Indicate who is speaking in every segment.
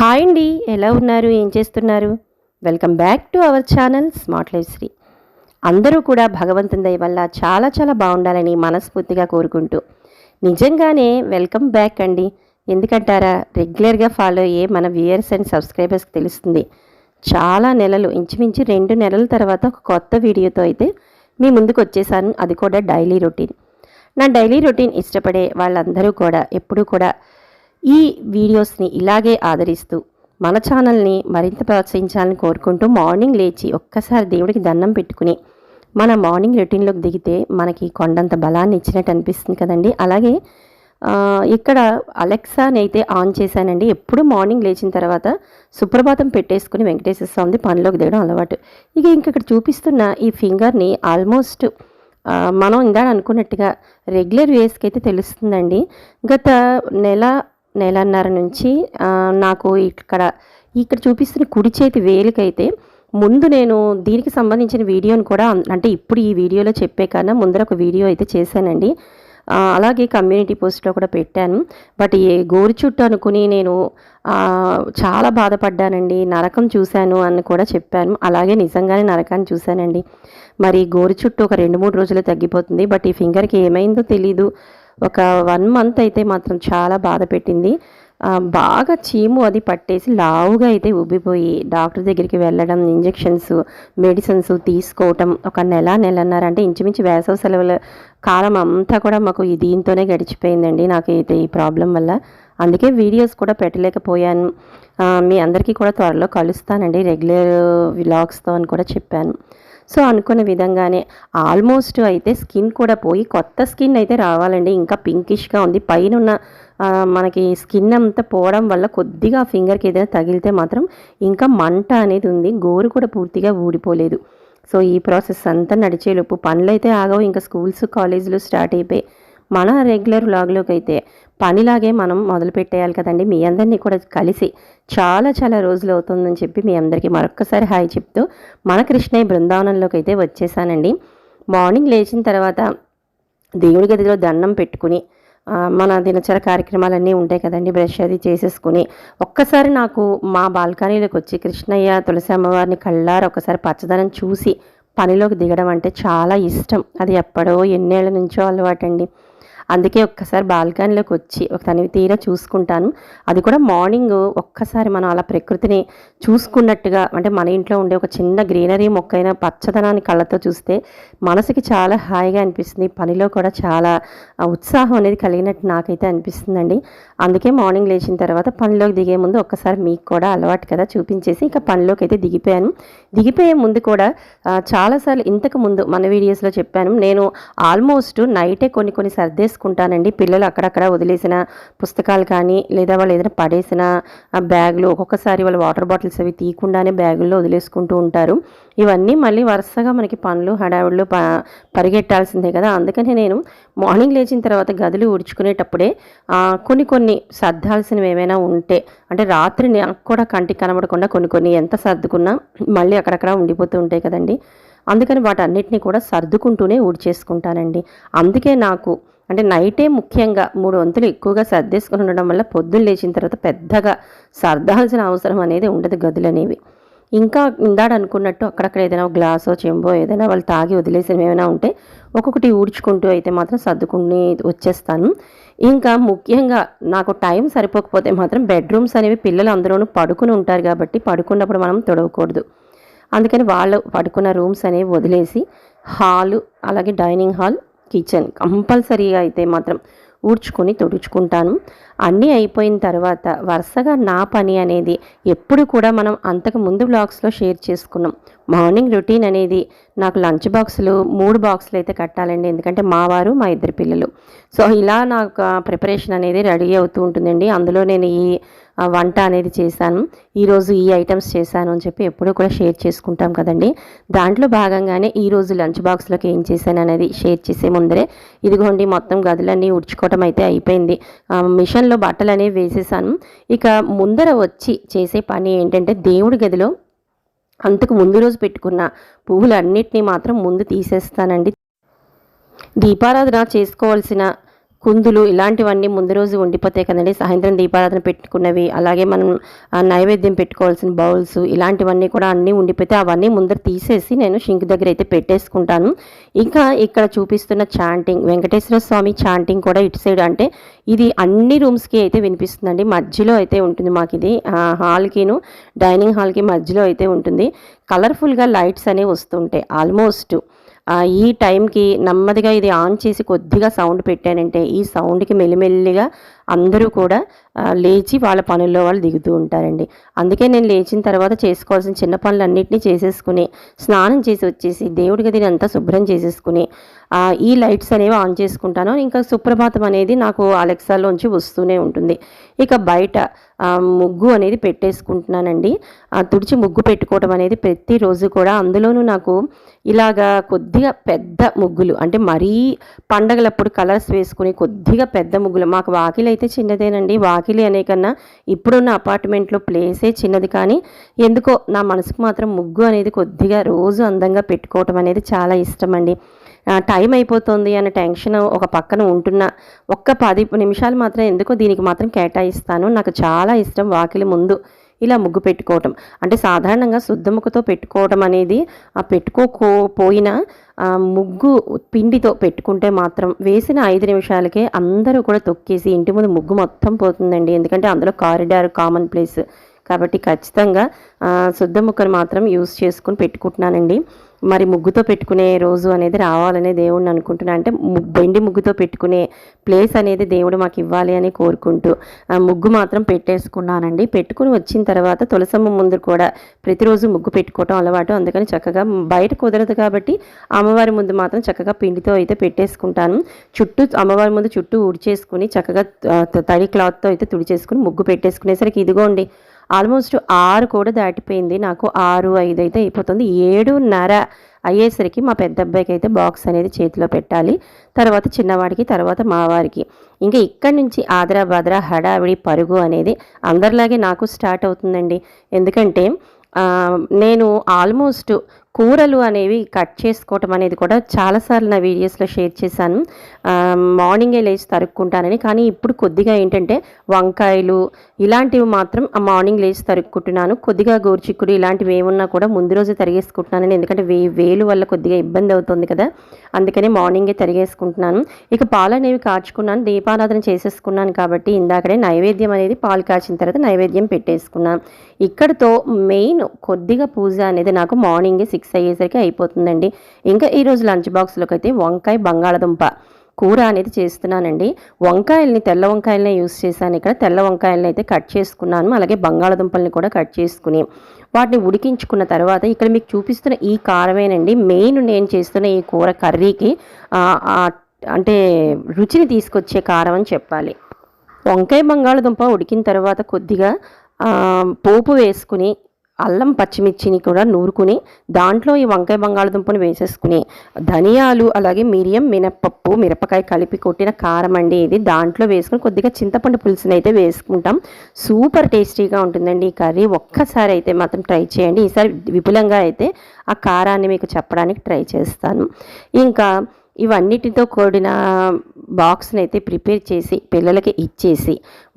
Speaker 1: Hi అండి ఎలా ఉన్నారు ఏం చేస్తున్నారు? Welcome back to our channel smart life Sri. అందరూ కూడా భగవంతుని దయ వల్ల చాలా చాలా బాగుండాలని మనస్ఫూర్తిగా కోరుకుంటూ. నిజంగానే వెల్కమ్ బ్యాక్ అండి. ఎందుకంటారా రెగ్యులర్గా ఫాలో అయ్యే మన వ్యూయర్స్ అండ్ సబ్స్క్రైబర్స్కి తెలుస్తుంది. చాలా నెలలు ఇంచుమించు రెండు నెలల తర్వాత ఒక కొత్త వీడియోతో అయితే మీ ముందుకు వచ్చేసాను. అది కూడా డైలీ రొటీన్. నా డైలీ రొటీన్ ఇష్టపడే వాళ్ళందరూ కూడా ఎప్పుడూ కూడా ఈ వీడియోస్ని ఇలాగే ఆదరిస్తూ మన ఛానల్ని మరింత ప్రోత్సహించాలని కోరుకుంటూ మార్నింగ్ లేచి ఒక్కసారి దేవుడికి దండం పెట్టుకుని మన మార్నింగ్ రొటీన్లోకి దిగితే మనకి కొండంత బలాన్ని ఇచ్చినట్టు అనిపిస్తుంది కదండి. అలాగే ఇక్కడ అలెక్సాని అయితే ఆన్ చేశానండి. ఎప్పుడు మార్నింగ్ లేచిన తర్వాత సుప్రభాతం పెట్టేసుకుని వెంకటేశ్వర స్వామిది పనిలోకి దిగడం అలవాటు. ఇక ఇంక ఇక్కడ చూపిస్తున్న ఈ ఫింగర్ని ఆల్మోస్ట్ మనం ఇందాక అనుకున్నట్టుగా రెగ్యులర్ వేస్కి అయితే తెలుస్తుందండి. గత నెల నెలన్నర నుంచి నాకు ఇక్కడ ఇక్కడ చూపిస్తున్న కుడి చేతి వేలికైతే ముందు నేను దీనికి సంబంధించిన వీడియోని కూడా అంటే ఇప్పుడు ఈ వీడియోలో చెప్పే కన్నా ముందర ఒక వీడియో అయితే చేశానండి. అలాగే కమ్యూనిటీ పోస్ట్లో కూడా పెట్టాను. బట్ ఏ గోరు చుట్టూ అనుకుని నేను చాలా బాధపడ్డానండి. నరకం చూశాను అని కూడా చెప్పాను. అలాగే నిజంగానే నరకాన్ని చూశానండి. మరి గోరు చుట్టూ ఒక రెండు మూడు రోజులు తగ్గిపోతుంది. బట్ ఈ ఫింగర్కి ఏమైందో తెలీదు. ఒక వన్ మంత్ అయితే మాత్రం చాలా బాధ పెట్టింది. బాగా చీము అది పట్టేసి లావుగా అయితే ఉబ్బిపోయి డాక్టర్ దగ్గరికి వెళ్ళడం ఇంజెక్షన్స్ మెడిసిన్స్ తీసుకోవటం ఒక నెల నెలన్నర అంటే ఇంచుమించు వేసవ సెలవుల కాలం అంతా కూడా మాకు దీంతోనే గడిచిపోయిందండి నాకైతే ఈ ప్రాబ్లం వల్ల. అందుకే వీడియోస్ కూడా పెట్టలేకపోయాను. మీ అందరికీ కూడా త్వరలో కలుస్తానండి రెగ్యులర్ వ్లాగ్స్తో అని కూడా చెప్పాను. సో అనుకున్న విధంగానే ఆల్మోస్ట్ అయితే స్కిన్ కూడా పోయి కొత్త స్కిన్ అయితే రావాలండి. ఇంకా పింకిష్గా ఉంది. పైన ఉన్న మనకి స్కిన్ అంతా పోవడం వల్ల కొద్దిగా ఫింగర్కి ఏదైనా తగిలితే మాత్రం ఇంకా మంట అనేది ఉంది. గోరు కూడా పూర్తిగా ఊడిపోలేదు. సో ఈ ప్రాసెస్ అంతా నడిచేలోపు పనులు అయితే ఆగవు. ఇంకా స్కూల్స్ కాలేజీలు స్టార్ట్ అయిపోయి మన రెగ్యులర్ వ్లాగ్లోకి అయితే పనిలాగే మనం మొదలు పెట్టేయాలి కదండి. మీ అందరినీ కూడా కలిసి చాలా చాలా రోజులు అవుతుందని చెప్పి మీ అందరికీ మరొక్కసారి హాయ్ చెప్తూ మన కృష్ణయ్య బృందావనంలోకి అయితే వచ్చేసానండి. మార్నింగ్ లేచిన తర్వాత దేవుడి గదిలో దండం పెట్టుకుని మన దినచర కార్యక్రమాలన్నీ ఉంటాయి కదండి. బ్రష్ అది చేసేసుకుని ఒక్కసారి నాకు మా బాల్కనీలోకి వచ్చి కృష్ణయ్య తులసి అమ్మవారిని కళ్ళారు ఒకసారి పచ్చదనం చూసి పనిలోకి దిగడం అంటే చాలా ఇష్టం. అది ఎప్పుడో ఎన్నేళ్ళ నుంచో అలవాటండి. అందుకే ఒక్కసారి బాల్కనీలోకి వచ్చి ఒక తనివి తీరా చూసుకుంటాను. అది కూడా మార్నింగ్ ఒక్కసారి మనం అలా ప్రకృతిని చూసుకున్నట్టుగా అంటే మన ఇంట్లో ఉండే ఒక చిన్న గ్రీనరీ మొక్కైన పచ్చదనాన్ని కళ్ళతో చూస్తే మనసుకి చాలా హాయిగా అనిపిస్తుంది. పనిలో కూడా చాలా ఉత్సాహం అనేది కలిగినట్టు నాకైతే అనిపిస్తుందండి. అందుకే మార్నింగ్ లేచిన తర్వాత పనిలోకి దిగే ముందు ఒక్కసారి మీకు కూడా అలవాటు కదా చూపించేసి ఇక పనిలోకి అయితే దిగిపోయాను. దిగిపోయే ముందు కూడా చాలాసార్లు ఇంతకు ముందు మన వీడియోస్లో చెప్పాను నేను ఆల్మోస్ట్ నైటే కొన్ని కొన్ని సర్దేసుకుంటానండి. పిల్లలు అక్కడక్కడ వదిలేసిన పుస్తకాలు కానీ లేదా వాళ్ళు ఏదైనా పడేసిన బ్యాగులు ఒక్కొక్కసారి వాళ్ళు వాటర్ బాటిల్స్ అవి తీయకుండానే బ్యాగుల్లో వదిలేసుకుంటూ ఉంటారు. ఇవన్నీ మళ్ళీ వరుసగా మనకి పనులు హడావిళ్ళు ప పరిగెట్టాల్సిందే కదా. అందుకని నేను మార్నింగ్ లేచిన తర్వాత గదులు ఊడ్చుకునేటప్పుడే కొన్ని కొన్ని సర్దాల్సినవి ఏమైనా ఉంటే అంటే రాత్రి నాకు కూడా కంటికి కనబడకుండా కొన్ని కొన్ని ఎంత సర్దుకున్నా మళ్ళీ అక్కడక్కడ ఉండిపోతూ ఉంటాయి కదండి. అందుకని వాటన్నిటిని కూడా సర్దుకుంటూనే ఊడ్చేసుకుంటానండి. అందుకే నాకు అంటే నైటే ముఖ్యంగా మూడు వంతులు ఎక్కువగా సర్దేసుకుని ఉండడం వల్ల పొద్దున్న లేచిన తర్వాత పెద్దగా సర్దాల్సిన అవసరం అనేది ఉండదు గదులు అనేవి ఇంకా ఇందాడనుకున్నట్టు అక్కడక్కడ ఏదైనా గ్లాసో చెంబో ఏదైనా వాళ్ళు తాగి వదిలేసినవి ఏమైనా ఉంటే ఒక్కొక్కటి ఊడ్చుకుంటూ అయితే మాత్రం సర్దుకుని వచ్చేస్తాను. ఇంకా ముఖ్యంగా నాకు టైం సరిపోకపోతే మాత్రం బెడ్రూమ్స్ అనేవి పిల్లలు అందరూనూ పడుకుని ఉంటారు కాబట్టి పడుకున్నప్పుడు మనం తొడవకూడదు. అందుకని వాళ్ళు పడుకున్న రూమ్స్ అనేవి వదిలేసి హాలు అలాగే డైనింగ్ హాల్ కిచెన్ కంపల్సరీగా అయితే మాత్రం ఊడ్చుకొని తుడుచుకుంటాను. అన్నీ అయిపోయిన తర్వాత వరుసగా నా పని అనేది ఎప్పుడు కూడా మనం అంతకు ముందు బ్లాగ్స్లో షేర్ చేసుకున్నాం. మార్నింగ్ రొటీన్ అనేది నాకు లంచ్ బాక్సులు మూడు బాక్సులు అయితే కట్టాలండి. ఎందుకంటే మా వారు మా ఇద్దరు పిల్లలు. సో ఇలా నాకు ప్రిపరేషన్ అనేది రెడీ అవుతూ ఉంటుందండి. అందులో నేను ఈ వంట అనేది చేశాను. ఈరోజు ఈ ఐటమ్స్ చేశాను అని చెప్పి ఎప్పుడూ కూడా షేర్ చేసుకుంటాం కదండి. దాంట్లో భాగంగానే ఈరోజు లంచ్ బాక్స్లోకి ఏం చేశాను అనేది షేర్ చేసే ముందరే ఇదిగోండి మొత్తం గదులన్నీ ఉడ్చుకోవటం అయితే అయిపోయింది. మిషన్లో బట్టలు అనేవి వేసేసాను. ఇక ముందర వచ్చి చేసే పని ఏంటంటే దేవుడి గదిలో అంతకు ముందు రోజు పెట్టుకున్న పువ్వులన్నిటినీ మాత్రం ముందు తీసేస్తానండి. దీపారాధన చేసుకోవాల్సిన కుందులు ఇలాంటివన్నీ ముందు రోజు ఉండిపోతాయి కదండి. సాయంత్రం దీపారాధన పెట్టుకున్నవి అలాగే మనం నైవేద్యం పెట్టుకోవాల్సిన బౌల్స్ ఇలాంటివన్నీ కూడా అన్నీ ఉండిపోతే అవన్నీ ముందర తీసేసి నేను షింక్ దగ్గర అయితే పెట్టేసుకుంటాను. ఇంకా ఇక్కడ చూపిస్తున్న చాంటింగ్ వెంకటేశ్వర స్వామి చాంటింగ్ కూడా ఇటు సైడ్ అంటే ఇది అన్ని రూమ్స్కి అయితే వినిపిస్తుందండి. మధ్యలో అయితే ఉంటుంది మాకు ఇది. హాల్కిను డైనింగ్ హాల్కి మధ్యలో అయితే ఉంటుంది. కలర్ఫుల్గా లైట్స్ అనేవి వస్తుంటాయి ఆల్మోస్ట్. ఈ టైంకి నెమ్మదిగా ఇది ఆన్ చేసి కొద్దిగా సౌండ్ పెట్టానంటే ఈ సౌండ్కి మెల్లిమెల్లిగా అందరూ కూడా లేచి వాళ్ళ పనుల్లో వాళ్ళు దిగుతూ ఉంటారండి. అందుకే నేను లేచిన తర్వాత చేసుకోవాల్సిన చిన్న పనులన్నింటినీ చేసేసుకుని స్నానం చేసి వచ్చేసి దేవుడి గదిని అంతా శుభ్రం చేసేసుకుని ఈ లైట్స్ అనేవి ఆన్ చేసుకుంటాను. ఇంకా సుప్రభాతం అనేది నాకు అలెక్సాలోంచి వస్తూనే ఉంటుంది. ఇక బయట ముగ్గు అనేది పెట్టేసుకుంటున్నానండి. తుడిచి ముగ్గు పెట్టుకోవడం అనేది ప్రతిరోజు కూడా అందులోనూ నాకు ఇలాగా కొద్దిగా పెద్ద ముగ్గులు అంటే మరీ పండగలప్పుడు కలర్స్ వేసుకుని కొద్దిగా పెద్ద ముగ్గులు మాకు వాకిలి అయితే చిన్నదేనండి. వాకిలి అనే కన్నా ఇప్పుడున్న అపార్ట్మెంట్లో ప్లేసే చిన్నది కానీ ఎందుకో నా మనసుకు మాత్రం ముగ్గు అనేది కొద్దిగా రోజు అందంగా పెట్టుకోవటం అనేది చాలా ఇష్టం అండి టైం అయిపోతుంది అనే టెన్షన్ ఒక పక్కన ఉంటున్న. ఒక్క పది నిమిషాలు మాత్రం ఎందుకో దీనికి మాత్రం కేటాయిస్తాను. నాకు చాలా ఇష్టం వాకిలి ముందు. ఇలా ముగ్గు పెట్టుకోవటం. అంటే సాధారణంగా శుద్ధముఖతో పెట్టుకోవటం అనేది ఆ పెట్టుకోకపోయినా ఆ, ముగ్గు పిండితో పెట్టుకుంటే మాత్రం వేసిన ఐదు నిమిషాలకే అందరూ కూడా తొక్కేసి ఇంటి ముందు ముగ్గు మొత్తం పోతుందండి. ఎందుకంటే అందులో కారిడార్ కామన్ ప్లేస్ కాబట్టి ఖచ్చితంగా శుద్ధ ముక్కను మాత్రం యూస్ చేసుకుని పెట్టుకుంటున్నానండి. మరి ముగ్గుతో పెట్టుకునే రోజు అనేది రావాలనే దేవుడిని అనుకుంటున్నా. అంటే బెండి ముగ్గుతో పెట్టుకునే ప్లేస్ అనేది దేవుడు మాకు ఇవ్వాలి అని కోరుకుంటూ ముగ్గు మాత్రం పెట్టేసుకున్నానండి. పెట్టుకుని వచ్చిన తర్వాత తులసమ్మ ముందు కూడా ప్రతిరోజు ముగ్గు పెట్టుకోవటం అలవాటు. అందుకని చక్కగా బయట కుదరదు కాబట్టి అమ్మవారి ముందు మాత్రం చక్కగా పిండితో అయితే పెట్టేసుకుంటాను. చుట్టూ అమ్మవారి ముందు చుట్టూ ఉడిచేసుకుని చక్కగా తడి క్లాత్తో అయితే తుడిచేసుకుని ముగ్గు పెట్టేసుకునేసరికి ఇదిగోండి ఆల్మోస్ట్ ఆరు కూడా దాటిపోయింది. నాకు ఆరు ఐదు అయితే అయిపోతుంది. ఏడున్నర అయ్యేసరికి మా పెద్ద అబ్బాయికి అయితే బాక్స్ అనేది చేతిలో పెట్టాలి. తర్వాత చిన్నవాడికి తర్వాత మావారికి ఇంకా ఇక్కడి నుంచి ఆదరా బాదరా హడావిడి పరుగు అనేది అందరిలాగే నాకు స్టార్ట్ అవుతుందండి. ఎందుకంటే నేను ఆల్మోస్ట్ కూరలు అనేవి కట్ చేసుకోవటం అనేది కూడా చాలాసార్లు నా వీడియోస్లో షేర్ చేశాను. మార్నింగే లేచి తరుక్కుంటానని. కానీ ఇప్పుడు కొద్దిగా ఏంటంటే వంకాయలు ఇలాంటివి మాత్రం ఆ మార్నింగ్ లేచి తరుక్కుంటున్నాను. కొద్దిగా గోరుచిక్కుడు ఇలాంటివి ఏమున్నా కూడా ముందు రోజే తరిగేసుకుంటున్నానని. ఎందుకంటే వే వేలు వల్ల కొద్దిగా ఇబ్బంది అవుతుంది కదా. అందుకని మార్నింగే తరిగేసుకుంటున్నాను. ఇక పాలు అనేవి కాచుకున్నాను. దీపారాధన చేసేసుకున్నాను కాబట్టి ఇందాకనే నైవేద్యం అనేది పాలు కాచిన తర్వాత నైవేద్యం పెట్టేసుకున్నాను ఇక్కడతో మెయిన్ కొద్దిగా పూజ అనేది నాకు మార్నింగే సిక్స్ అయ్యేసరికి అయిపోతుందండి. ఇంకా ఈరోజు లంచ్ బాక్స్లోకి అయితే వంకాయ బంగాళదుంప. కూర అనేది చేస్తున్నానండి. వంకాయల్ని తెల్ల వంకాయలనే యూస్ చేశాను. ఇక్కడ తెల్ల వంకాయలని అయితే కట్ చేసుకున్నాను. అలాగే బంగాళదుంపల్ని కూడా కట్ చేసుకుని వాటిని ఉడికించుకున్న తర్వాత ఇక్కడ మీకు చూపిస్తున్న ఈ కారమేనండి. మెయిన్ నేను చేస్తున్న ఈ కూర కర్రీకి అంటే రుచిని తీసుకొచ్చే కారం అని చెప్పాలి. వంకాయ బంగాళదుంప ఉడికిన తర్వాత కొద్దిగా పోపు వేసుకుని అల్లం పచ్చిమిర్చిని కూడా నూరుకుని దాంట్లో ఈ వంకాయ బంగాళదుంపని వేసేసుకుని ధనియాలు అలాగే మిరియం మినప్పప్పు మిరపకాయ కలిపి కొట్టిన కారం అండి ఇది. దాంట్లో వేసుకుని కొద్దిగా చింతపండు పులుసుని అయితే వేసుకుంటాం. సూపర్ టేస్టీగా ఉంటుందండి ఈ కర్రీ. ఒక్కసారి అయితే మాత్రం ట్రై చేయండి. ఈసారి విపులంగా అయితే ఆ కారాన్ని మీకు చెప్పడానికి ట్రై చేస్తాను. ఇంకా ఇవన్నిటితో కూడిన బాక్స్ని అయితే ప్రిపేర్ చేసి పిల్లలకి ఇచ్చేసి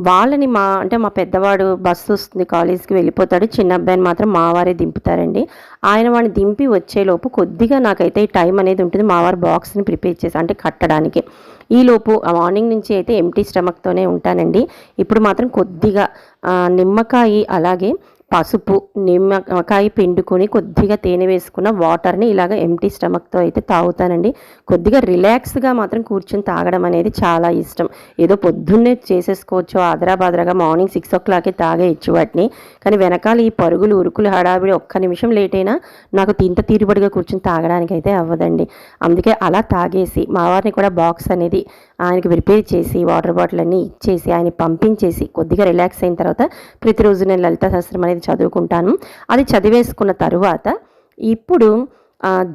Speaker 1: వాళ్ళని మా అంటే మా పెద్దవాడు బస్సు వస్తుంది కాలేజ్కి వెళ్ళిపోతాడు. చిన్న అబ్బాయిని మాత్రం మావారే దింపుతారండి. ఆయన వాడిని దింపి వచ్చేలోపు కొద్దిగా నాకైతే ఈ టైం అనేది ఉంటుంది. మావారు బాక్స్ని ప్రిపేర్ చేసి అంటే కట్టడానికి. ఈలోపు ఆ మార్నింగ్ నుంచి అయితే ఎంటీ స్టమక్తోనే ఉంటానండి. ఇప్పుడు మాత్రం కొద్దిగా నిమ్మకాయ అలాగే పసుపు నిమ్మకాయ పిండుకొని కొద్దిగా తేనె వేసుకున్న వాటర్ని ఇలాగ ఎంటీ స్టమక్తో అయితే తాగుతానండి. కొద్దిగా రిలాక్స్గా మాత్రం కూర్చొని తాగడం అనేది చాలా ఇష్టం. ఏదో పొద్దున్నే చేసేసుకోవచ్చు ఆదరాబాదరాగా మార్నింగ్ సిక్స్ ఓ క్లాకే తాగేయచ్చు వాటిని. కానీ వెనకాల ఈ పరుగులు ఉరుకులు హడావిడి ఒక్క నిమిషం లేట్ అయినా నాకు తింత తీరుబడిగా కూర్చొని తాగడానికి అయితే అవ్వదండి. అందుకే అలా తాగేసి మా వారిని కూడా బాక్స్ అనేది ఆయనకి ప్రిపేర్ చేసి వాటర్ బాటిల్ అన్నీ ఇచ్చేసి ఆయన పంపించేసి కొద్దిగా రిలాక్స్ అయిన తర్వాత ప్రతిరోజు నేను లలిత శాస్త్రం అనేది చదువుకుంటాను. అది చదివేసుకున్న తరువాత ఇప్పుడు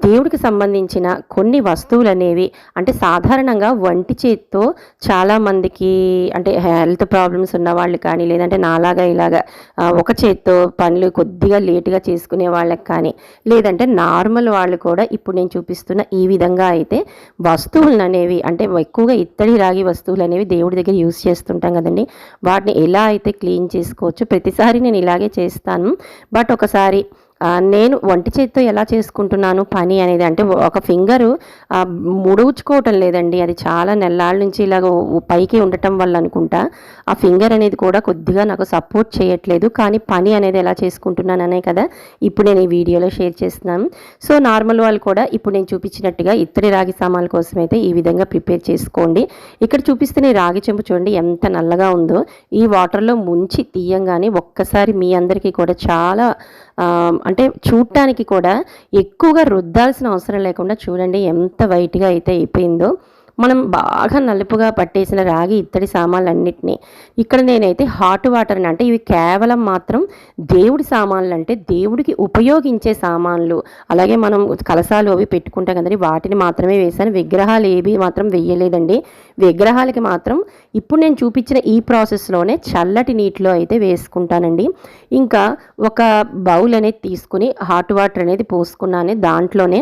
Speaker 1: దేవుడికి సంబంధించిన కొన్ని వస్తువులు అనేవి అంటే సాధారణంగా వంటి చేత్తో చాలామందికి అంటే హెల్త్ ప్రాబ్లమ్స్ ఉన్న వాళ్ళు కానీ లేదంటే నాలాగా ఇలాగా ఒక చేత్తో పనులు కొద్దిగా లేటుగా చేసుకునే వాళ్ళకి కానీ లేదంటే నార్మల్ వాళ్ళు కూడా ఇప్పుడు నేను చూపిస్తున్న ఈ విధంగా అయితే వస్తువులను అనేవి అంటే ఎక్కువగా ఇత్తడి రాగి వస్తువులు అనేవి దేవుడి దగ్గర యూస్ చేస్తుంటాం కదండి. వాటిని ఎలా అయితే క్లీన్ చేసుకోవచ్చు ప్రతిసారి నేను ఇలాగే చేస్తాను. బట్ ఒకసారి నేను వంటి చేతితో ఎలా చేసుకుంటున్నాను పని అనేది అంటే ఒక ఫింగరు ముడుచుకోవటం లేదండి. అది చాలా నెల్లాళ్ళ నుంచి ఇలాగ పైకి ఉండటం వల్ల అనుకుంటా. ఆ ఫింగర్ అనేది కూడా కొద్దిగా నాకు సపోర్ట్ చేయట్లేదు. కానీ పని అనేది ఎలా చేసుకుంటున్నాననే కదా ఇప్పుడు నేను ఈ వీడియోలో షేర్ చేస్తున్నాను. సో నార్మల్ వాళ్ళు కూడా ఇప్పుడు నేను చూపించినట్టుగా ఇత్తడి రాగి సామాన్ల కోసం అయితే ఈ విధంగా ప్రిపేర్ చేసుకోండి. ఇక్కడ చూపిస్తున్న నేను రాగి చెంపు చూడండి ఎంత నల్లగా ఉందో. ఈ వాటర్లో ముంచి తీయంగానే ఒక్కసారి మీ అందరికీ కూడా చాలా అంటే చూడటానికి కూడా ఎక్కువగా రుద్దాల్సిన అవసరం లేకుండా చూడండి ఎంత వైట్గా అయితే అయిపోయిందో. మనం బాగా నలుపుగా పట్టేసిన రాగి ఇత్తడి సామాన్లన్నింటినీ. ఇక్కడ నేనైతే హాట్ వాటర్ని అంటే ఇవి కేవలం మాత్రం దేవుడి సామాన్లు అంటే దేవుడికి ఉపయోగించే సామాన్లు. అలాగే మనం కలసాలు అవి పెట్టుకుంటాం కదండి వాటిని మాత్రమే వేశాను విగ్రహాలు ఏవి మాత్రం వేయలేదండి. విగ్రహాలకి మాత్రం ఇప్పుడు నేను చూపించిన ఈ ప్రాసెస్లోనే చల్లటి నీటిలో అయితే వేసుకుంటానండి. ఇంకా ఒక బౌల్ అనేది తీసుకుని హాట్ వాటర్ అనేది పోసుకున్నాను దాంట్లోనే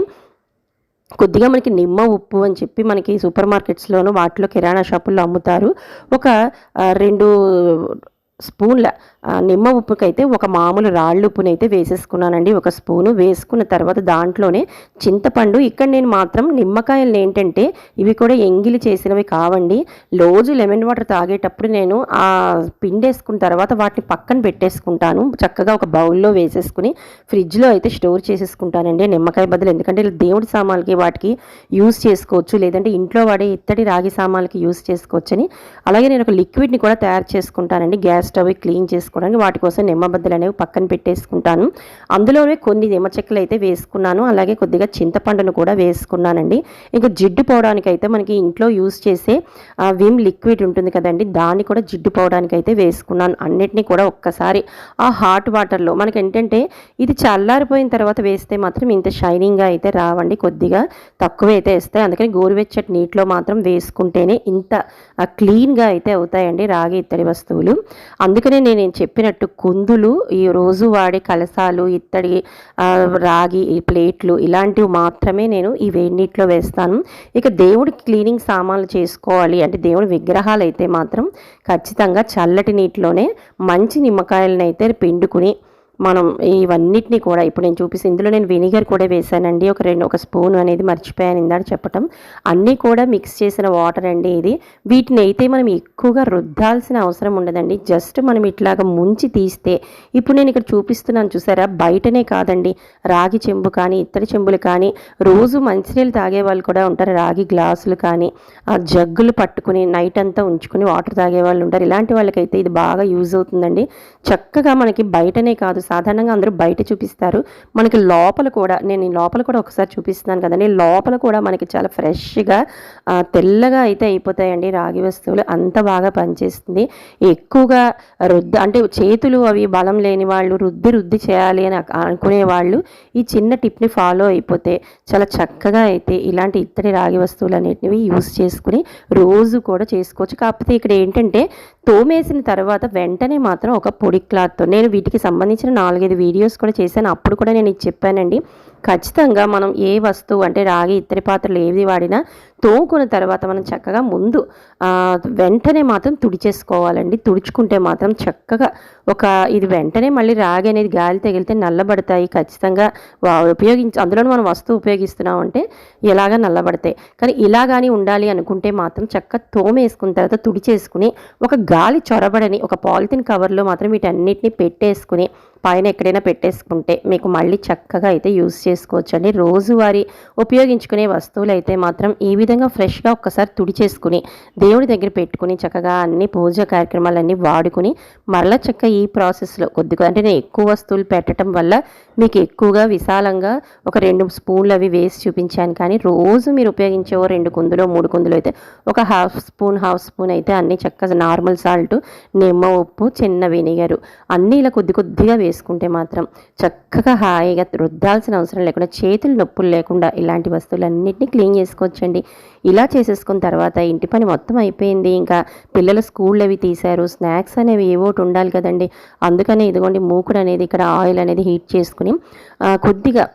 Speaker 1: కొద్దిగా మనకి నిమ్మ ఉప్పు అని చెప్పి మనకి సూపర్ మార్కెట్స్లోను వాటిలో కిరాణా షాపుల్లో అమ్ముతారు. ఒక రెండు స్పూన్ల నిమ్మ నిమ్మ ఉప్పుకైతే ఒక మామూలు రాళ్ళు ఉప్పునైతే వేసేసుకున్నానండి. ఒక స్పూను వేసుకున్న తర్వాత దాంట్లోనే చింతపండు. ఇక్కడ నేను మాత్రం నిమ్మకాయలు ఏంటంటే ఇవి కూడా ఎంగిలి చేసినవి కావండి. రోజు లెమన్ వాటర్ తాగేటప్పుడు నేను ఆ పిండేసుకున్న తర్వాత వాటిని పక్కన పెట్టేసుకుంటాను. చక్కగా ఒక బౌల్లో వేసేసుకుని ఫ్రిడ్జ్లో అయితే స్టోర్ చేసేసుకుంటానండి నిమ్మకాయ బదులు. ఎందుకంటే దేవుడి సామాన్లకి వాటికి యూస్ చేసుకోవచ్చు. లేదంటే ఇంట్లో వాడే ఇత్తడి రాగి సామాన్లకి యూస్ చేసుకోవచ్చని. అలాగే నేను ఒక లిక్విడ్ని కూడా తయారు చేసుకుంటానండి. గ్యాస్ అవి క్లీన్ చేసుకోవడానికి వాటి కోసం నిమ్మబద్దలు అనేవి పక్కన పెట్టేసుకుంటాను. అందులోనే కొన్ని నిమ్మ చెక్కలు అయితే వేసుకున్నాను. అలాగే కొద్దిగా చింతపండును కూడా వేసుకున్నానండి. ఇంకా జిడ్డు పోవడానికి అయితే మనకి ఇంట్లో యూస్ చేసే ఆ, విమ్ లిక్విడ్ ఉంటుంది కదండి దాన్ని కూడా జిడ్డు పోవడానికి అయితే వేసుకున్నాను. అన్నిటినీ కూడా ఒక్కసారి ఆ హాట్ వాటర్లో మనకి ఏంటంటే ఇది చల్లారిపోయిన తర్వాత వేస్తే మాత్రం ఇంత షైనింగ్గా అయితే రావండి. కొద్దిగా తక్కువ అయితే వేస్తాయి. అందుకని గోరువెచ్చటి నీటిలో మాత్రం వేసుకుంటేనే ఇంత క్లీన్గా అయితే అవుతాయండి రాగి ఇత్తడి వస్తువులు. అందుకనే నేను చెప్పినట్టు కుందులు ఈ రోజు వాడే కలసాలు ఇత్తడి రాగి ఈ ప్లేట్లు ఇలాంటివి మాత్రమే నేను ఈ వేడి నీటిలో వేస్తాను. ఇక దేవుడి క్లీనింగ్ సామాన్లు చేసుకోవాలి అంటే దేవుడి విగ్రహాలు అయితే మాత్రం ఖచ్చితంగా చల్లటి నీటిలోనే మంచి నిమ్మకాయలను అయితే పిండుకుని మనం ఇవన్నిటిని కూడా ఇప్పుడు నేను చూపిస్తే ఇందులో నేను వెనిగర్ కూడా వేసానండి. ఒక రెండు ఒక స్పూన్ అనేది మర్చిపోయాను ఇందాక చెప్పటం. అన్నీ కూడా మిక్స్ చేసిన వాటర్ అండి ఇది. వీటిని అయితే మనం ఎక్కువగా రుద్దాల్సిన అవసరం ఉండదండి. జస్ట్ మనం ఇట్లాగా ముంచి తీస్తే ఇప్పుడు నేను ఇక్కడ చూపిస్తున్నాను చూసారా? బయటనే కాదండి. రాగి చెంబు కానీ ఇత్తడి చెంబులు కానీ రోజు మంచినీళ్ళు తాగే వాళ్ళు కూడా ఉంటారు. రాగి గ్లాసులు కానీ ఆ జగ్గులు పట్టుకుని నైట్ అంతా ఉంచుకుని వాటర్ తాగే వాళ్ళు ఉంటారు. ఇలాంటి వాళ్ళకైతే ఇది బాగా యూజ్ అవుతుందండి. చక్కగా మనకి బయటనే కాదు సాధారణంగా అందరూ బయట చూపిస్తారు. మనకి లోపల కూడా నేను ఈ లోపల కూడా ఒకసారి చూపిస్తున్నాను కదండి. లోపల కూడా మనకి చాలా ఫ్రెష్గా తెల్లగా అయితే అయిపోతాయండి రాగి వస్తువులు. అంత బాగా పనిచేస్తుంది. ఎక్కువగా రుద్ది అంటే చేతులు అవి బలం లేని వాళ్ళు రుద్ది రుద్ది చేయాలి అని అనుకునే వాళ్ళు ఈ చిన్న టిప్ని ఫాలో అయిపోతే చాలా చక్కగా అయితే ఇలాంటి ఇత్తడి రాగి వస్తువులు అనేటివి యూస్ చేసుకుని రోజు కూడా చేసుకోవచ్చు. కాకపోతే ఇక్కడ ఏంటంటే తోమేసిన తర్వాత వెంటనే మాత్రం ఒక పొడి క్లాత్తో నేను వీటికి సంబంధించిన నాలుగైదు వీడియోస్ కూడా చేశాను. అప్పుడు కూడా నేను ఇది చెప్పానండి. ఖచ్చితంగా మనం ఏ వస్తువు అంటే రాగి ఇత్తడి పాత్రలు ఏది వాడినా తోముకున్న తర్వాత మనం చక్కగా ముందు వెంటనే మాత్రం తుడిచేసుకోవాలండి. తుడుచుకుంటే మాత్రం చక్కగా ఒక ఇది వెంటనే మళ్ళీ రాగి అనేది గాలి తగిలితే నల్లబడతాయి. ఖచ్చితంగా ఉపయోగించి అందులోనూ మనం వస్తువు ఉపయోగిస్తున్నాం అంటే ఎలాగ నల్లబడతాయి. కానీ ఇలా కానీ ఉండాలి అనుకుంటే మాత్రం చక్కగా తోమేసుకున్న తర్వాత తుడిచేసుకుని ఒక గాలి చొరబడని ఒక పాలిథిన్ కవర్లో మాత్రం వీటన్నిటిని పెట్టేసుకుని పైన ఎక్కడైనా పెట్టేసుకుంటే మీకు మళ్ళీ చక్కగా అయితే యూస్ చేసుకోవచ్చు అండి రోజువారీ ఉపయోగించుకునే వస్తువులు అయితే మాత్రం ఈ విధంగా ఫ్రెష్గా ఒక్కసారి తుడిచేసుకుని దేవుడి దగ్గర పెట్టుకుని చక్కగా అన్ని పూజ కార్యక్రమాలన్నీ వాడుకుని మరలా చక్క ఈ ప్రాసెస్లో కొద్దిగా అంటే నేను ఎక్కువ వస్తువులు పెట్టడం వల్ల మీకు ఎక్కువగా విశాలంగా ఒక రెండు స్పూన్లు అవి వేసి చూపించాను. కానీ రోజు మీరు ఉపయోగించే ఓ రెండు కుందులో మూడు కుందులు అయితే ఒక హాఫ్ స్పూన్ హాఫ్ స్పూన్ అయితే అన్ని చక్కగా నార్మల్ సాల్ట్ నిమ్మ ఉప్పు చిన్న వెనిగరు అన్నీ ఇలా కొద్ది కొద్దిగా వేసి వేసుకుంటే మాత్రం చక్కగా హాయిగా రుద్దాల్సిన అవసరం లేకుండా చేతులు నొప్పులు లేకుండా ఇలాంటి వస్తువులన్నింటినీ క్లీన్ చేసుకోవచ్చండి. ఇలా చేసేసుకున్న తర్వాత ఇంటి పని మొత్తం అయిపోయింది. ఇంకా పిల్లలు స్కూల్ అవి తీశారు. స్నాక్స్ అనేవి ఏవోటి ఉండాలి కదండి. అందుకనే ఇదిగోండి మూకుడు అనేది ఇక్కడ ఆయిల్ అనేది హీట్ చేసుకుని కొద్దిగా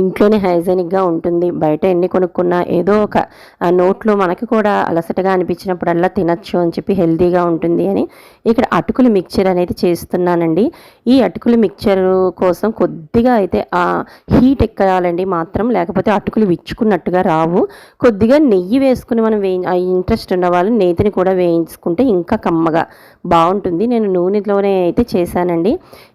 Speaker 1: ఇంట్లోనే హైజెనిక్గా ఉంటుంది. బయట ఎన్ని కొనుక్కున్నా ఏదో ఒక నోట్లో మనకి కూడా అలసటగా అనిపించినప్పుడల్లా తినచ్చు అని చెప్పి హెల్తీగా ఉంటుంది అని ఇక్కడ అటుకులు మిక్చర్ అనేది చేస్తున్నానండి. ఈ అటుకులు మిక్చర్ కోసం కొద్దిగా అయితే హీట్ ఎక్కాలండి మాత్రం. లేకపోతే అటుకులు విచ్చుకున్నట్టుగా రావు. కొద్దిగా నెయ్యి వేసుకుని మనం వే ఆ ఇంట్రెస్ట్ ఉన్న వాళ్ళు నేతిని కూడా వేయించుకుంటే ఇంకా కమ్మగా బాగుంటుంది. నేను నూనెలోనే అయితే చేశానండి.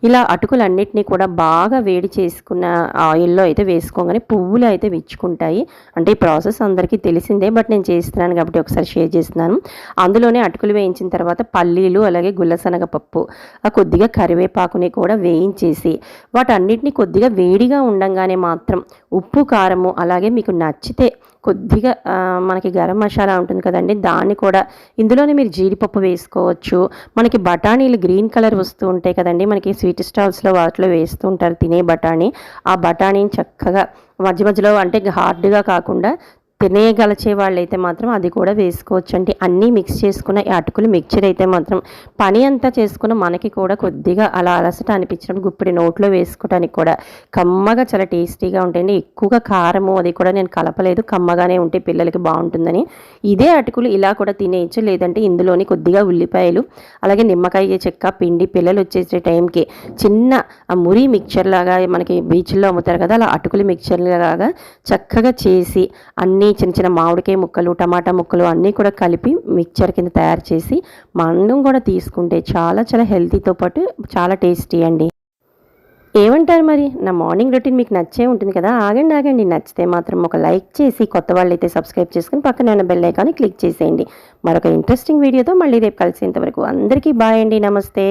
Speaker 1: ఇలా అటుకులన్నిటినీ కూడా బాగా వేడి చేసుకున్న ఆయిల్లో అయితే వేసుకోగానే పువ్వులు అయితే విచ్చుకుంటాయి. అంటే ఈ ప్రాసెస్ అందరికీ తెలిసిందే బట్ నేను చేస్తున్నాను కాబట్టి ఒకసారి షేర్ చేస్తున్నాను. అందులోనే అటుకులు వేయించిన తర్వాత పల్లీలు అలాగే గుల్లసనగ పప్పు ఆ కొద్దిగా కరివేపాకుని కూడా వేయించేసి వాటన్నిటిని కొద్దిగా వేడిగా ఉండంగానే మాత్రం ఉప్పు కారము అలాగే మీకు నచ్చితే కొద్దిగా మనకి గరం మసాలా ఉంటుంది కదండి దాన్ని కూడా ఇందులోనే మీరు జీడిపప్పు వేసుకోవచ్చు. మనకి బఠానీలు గ్రీన్ కలర్ వస్తూ ఉంటాయి కదండి మనకి స్వీట్ స్టాల్స్లో వాటిలో వేస్తూ ఉంటారు తినే బఠానీ. ఆ బఠానీని చక్కగా మధ్య మధ్యలో అంటే హార్డ్గా కాకుండా తినేయగలిచే వాళ్ళైతే మాత్రం అది కూడా వేసుకోవచ్చు. అంటే అన్నీ మిక్స్ చేసుకున్న ఈ అటుకులు మిక్చర్ అయితే మాత్రం పని అంతా చేసుకున్న మనకి కూడా కొద్దిగా అలా అలసట అనిపించడం గుప్పిడి నోట్లో వేసుకోవడానికి కూడా కమ్మగా చాలా టేస్టీగా ఉంటాయండి. ఎక్కువగా కారము అది కూడా నేను కలపలేదు. కమ్మగానే ఉంటే పిల్లలకి బాగుంటుందని. ఇదే అటుకులు ఇలా కూడా తినేయచ్చు. లేదంటే ఇందులోని కొద్దిగా ఉల్లిపాయలు అలాగే నిమ్మకాయ చెక్క పిండి పిల్లలు వచ్చేసే టైంకి చిన్న ఆ మురి మిక్చర్ లాగా మనకి బీచ్లో అమ్ముతారు కదా అలా అటుకులు మిక్చర్ లాగా చక్కగా చేసి అన్నీ చిన్న చిన్న మామిడికాయ ముక్కలు టమాటా ముక్కలు అన్నీ కూడా కలిపి మిక్చర్ కింద తయారు చేసి మనం కూడా తీసుకుంటే చాలా చాలా హెల్తీతో పాటు చాలా టేస్టీ అండి. ఏమంటారు మరి? నా మార్నింగ్ రొటీన్ మీకు నచ్చే ఉంటుంది కదా ఆగండి ఆగండి. నచ్చితే మాత్రం ఒక లైక్ చేసి కొత్త వాళ్ళు అయితే సబ్స్క్రైబ్ చేసుకుని పక్కన ఉన్న బెల్ ఐకాన్ని క్లిక్ చేసేయండి. మరొక ఇంట్రెస్టింగ్ వీడియోతో మళ్ళీ రేపు కలిసేంతవరకు అందరికీ బాయ్ అండి నమస్తే.